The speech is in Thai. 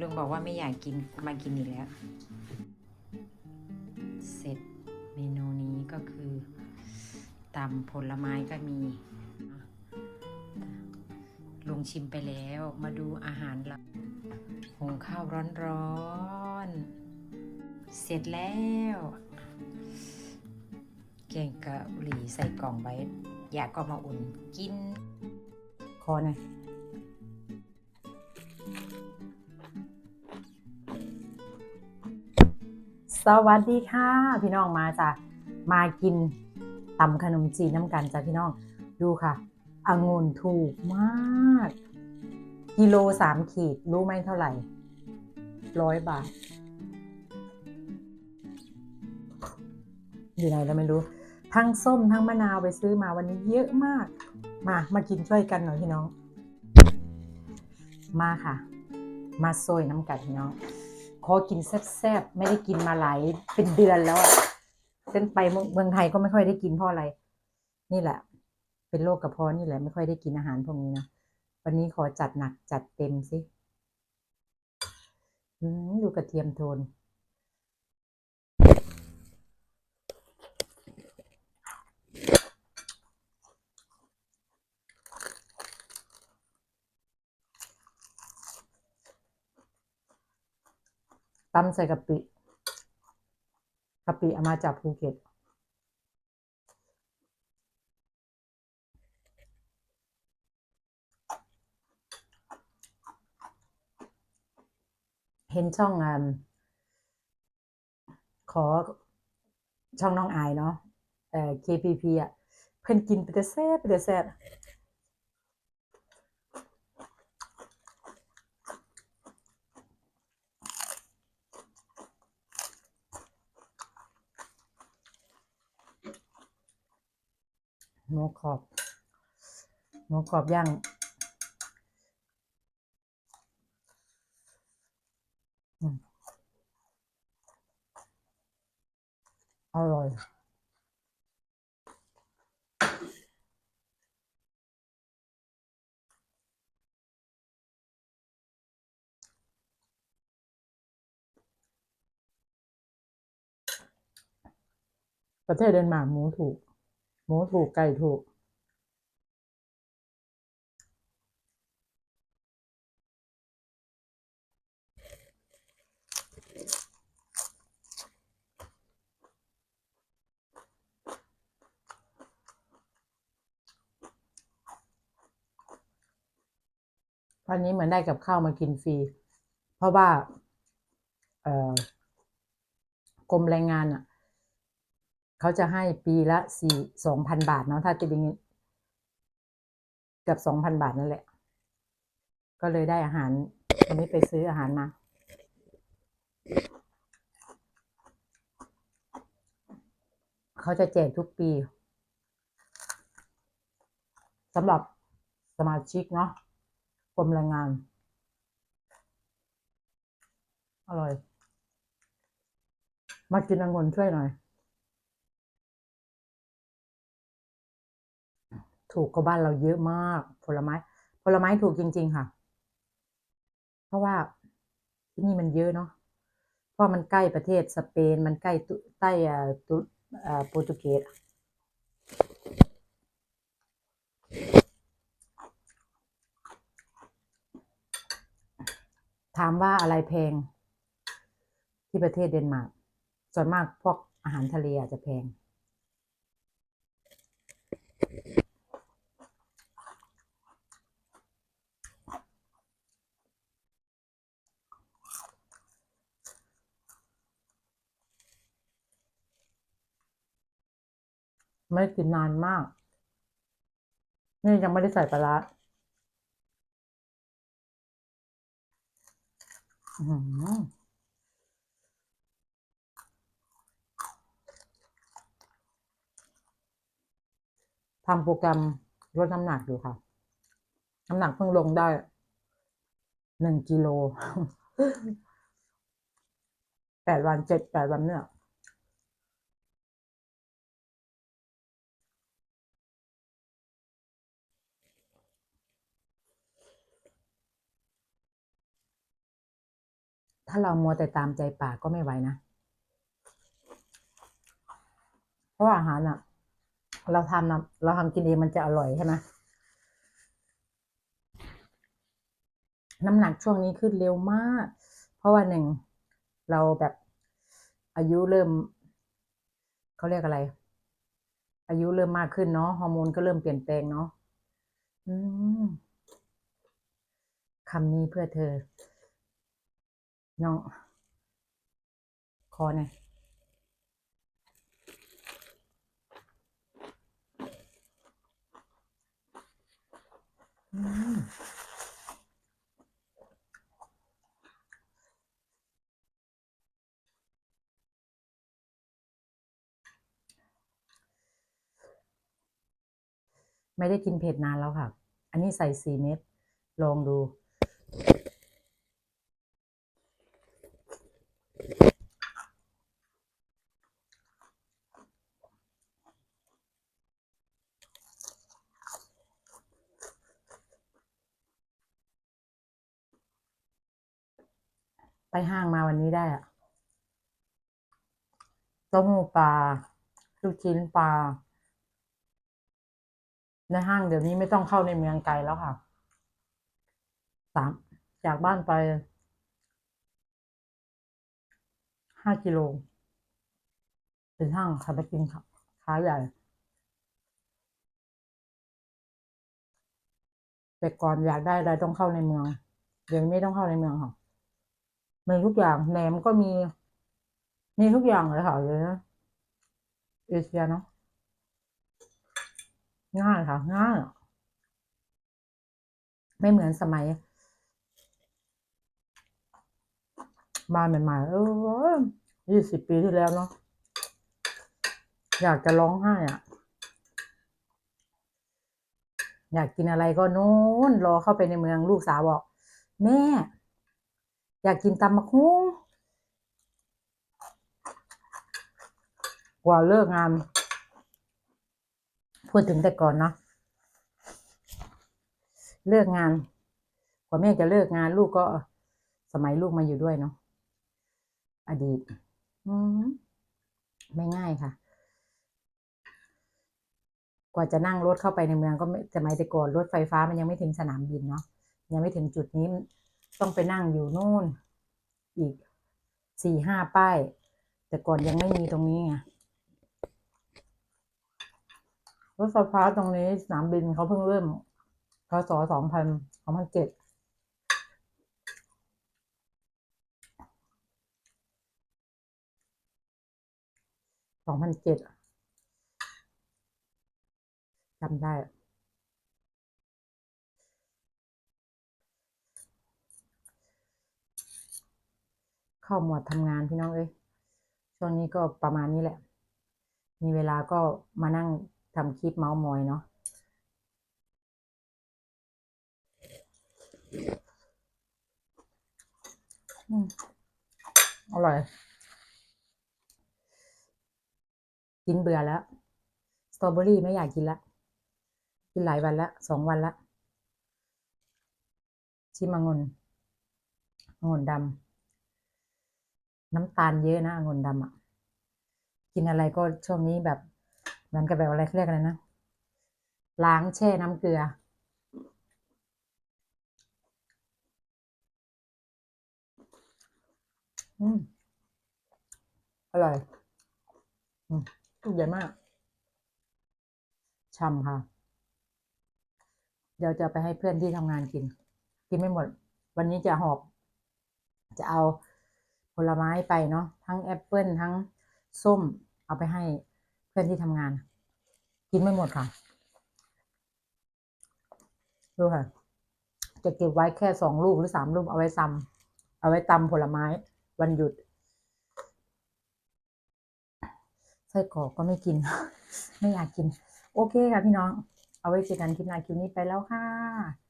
ลุงบอกว่าไม่อยากกินมากินอีกแล้ว เสร็จเมนูนี้ก็คือตำผลไม้ก็มี ลุงชิมไปแล้วมาดูอาหารเรา หุงข้าวร้อนๆ เสร็จแล้ว แกงกะหรี่ใส่กล่องไว้ อยากก็มาอุ่นกิน คอหน่อยสวัสดีค่ะ พี่น้องมาจ้ะมากินตำขนมจีนน้ำกันจ้ะพี่น้อง ดูค่ะองุ่นถูกมาก กิโลสามขีดรู้ไหมเท่าไหร่ร้อยบาท อยู่ไหนแล้วไม่รู้ ทั้งส้มทั้งมะนาวไปซื้อมาวันนี้เยอะมาก มามากินช่วยกันหน่อยพี่น้อง มาค่ะ มาโซยน้ำกันพี่น้อง ขอกินแซ่บๆ ไม่ได้กินมาหลายเป็นเดือนแล้วอะเส้นไปเมืองไทยก็ไม่ค่อยได้กินเพราะอะไร นี่แหละ เป็นโรคกระเพาะนี่แหละไม่ค่อยได้กินอาหารพวกนี้นะ วันนี้ขอจัดหนักจัดเต็มสิดูกระเทียมโทน ตำใส่กะปิกะปิเอามาจากภูเก็ต เห็นช่องอ่าขอช่องน้องอายเนาะเอ่อ KPP อะ เพิ่นกินไปแต่แซ่บไปแต่แซ่บหมูกรอบหมูกรอบย่าง อร่อยประเทศเดนมาร์กหมูถูก หมูถูกไก่ถูก วันนี้เหมือนได้กับข้าวมากินฟรี เพราะว่า เออกรมแรงงานอะ เขาจะให้ปีละสี่สองพันบาทเนาะถ้าจะเป็นเกับสองพันบาทนั่นแหละ ก็เลยได้อาหารวันนี้ไปซื้ออาหารมาเขาจะแจกทุกปีสำหรับสมาชิกเนาะ กรมแรงงาน อร่อย มากินองุ่นช่วยหน่อย ถูกกว่าบ้านเราเยอะมาก ผลไม้ ผลไม้ถูกจริง ๆ ค่ะ เพราะว่าที่นี่มันเยอะเนาะเพราะมันใกล้ประเทศสเปน มันใกล้ใต้ตุโปรตุเกส ถามว่าอะไรแพง ที่ประเทศเดนมาร์กส่วนมากพวกอาหารทะเลอาจจะแพง ไม่กินนานมาก นี่ยังไม่ได้ใส่ปลาร้าอื้อหือ ทำโปรแกรมลดน้ำหนักอยู่ค่ะ น้ำหนักเพิ่งลงได้หนึ่งกิโลแปดวันเจ็ดแปดวันเนี่ย ถ้าเรามัวแต่ตามใจปากก็ไม่ไหวนะ เพราะอาหารอะเราทำนะเราทำกินเองมันจะอร่อยใช่ไหมน้ำหนักช่วงนี้ขึ้นเร็วมาก เพราะว่าหนึ่งเราแบบอายุเริ่มเขาเรียกอะไร อายุเริ่มมากขึ้นเนาะฮอร์โมนก็เริ่มเปลี่ยนแปลงเนาะคำนี้เพื่อเธอ น้องคอเนี่ยไม่ได้กินเผ็ดนานแล้วค่ะ อันนี้ใส่สี่เม็ด ลองดู ห้างมาวันนี้ได้อะต้มหูปลาลูกชิ้นปลา ในห้างเดี๋ยวนี้ไม่ต้องเข้าในเมืองไกลแล้วค่ะสามจากบ้านไปห้ากิโลถึงห้างค่ะไปกินค่ะค้าใหญ่ แต่ก่อนอยากได้อะไรต้องเข้าในเมือง เดี๋ยวนี้ไม่ต้องเข้าในเมืองค่ะ มีทุกอย่างแหนมก็มี มีทุกอย่างเลยค่ะเลยนะเอเชียเนาะง่ายค่ะง่ายไม่เหมือนสมัยมาใหม่ๆเออยี่สิบปีที่แล้วเนาะอยากจะร้องไห้อะ อยากกินอะไรก็นู้นรอเข้าไปในเมืองลูกสาวบอก แม่ อยากกินตำมะคุ้งกว่าเลิกงาน พูดถึงแต่ก่อนเนาะเลิกงานกว่าแม่จะเลิกงาน ลูกก็สมัยลูกมาอยู่ด้วยเนาะอดีตไม่ง่ายค่ะ กว่าจะนั่งรถเข้าไปในเมืองก็สมัยแต่ก่อนรถไฟฟ้ามันยังไม่ถึงสนามบินเนาะยังไม่ถึงจุดนี้ ต้องไปนั่งอยู่นู่น อีกสี่ห้าป้าย แต่ก่อนยังไม่มีตรงนี้ไงรถไฟฟ้าตรงนี้สนามบินเขาเพิ่งเริ่มพศสองพันสองพันเจ็ดสองพันเจ็ดจำได้ เข้าหมวดทำงานพี่น้องเอ้ยช่วงนี้ก็ประมาณนี้แหละ มีเวลาก็มานั่งทำคลิปเมาส์มอยเนาะอร่อย กินเบื่อแล้ว สตรอเบอรี่ไม่อยากกินละ กินหลายวันละสองวันละ ชิมองุ่นองุ่นดำ น้ำตาลเยอะนะองุ่นดำอะ กินอะไรก็ช่วงนี้แบบเหมือนกับแบบอะไรเรียกอะไรนะล้างแช่น้ำเกลือ อืมอร่อย อืมลูกใหญ่มากช่ำค่ะ เดี๋ยวจะไปให้เพื่อนที่ทำงานกิน กินไม่หมด วันนี้จะหอบ จะเอา ผลไม้ไปเนาะทั้งแอปเปิลทั้งส้ม เอาไปให้เพื่อนที่ทำงาน กินไม่หมดค่ะ ดูค่ะ จะเก็บไว้แค่สองลูกหรือสามลูกเอาไว้ตำเอาไว้ตำผลไม้วันหยุดไส้กรอกก็ไม่กิน ไม่อยากกิน โอเคค่ะพี่น้อง เอาไว้เจอกันคลิปหน้าคลิปนี้ไปแล้วค่ะ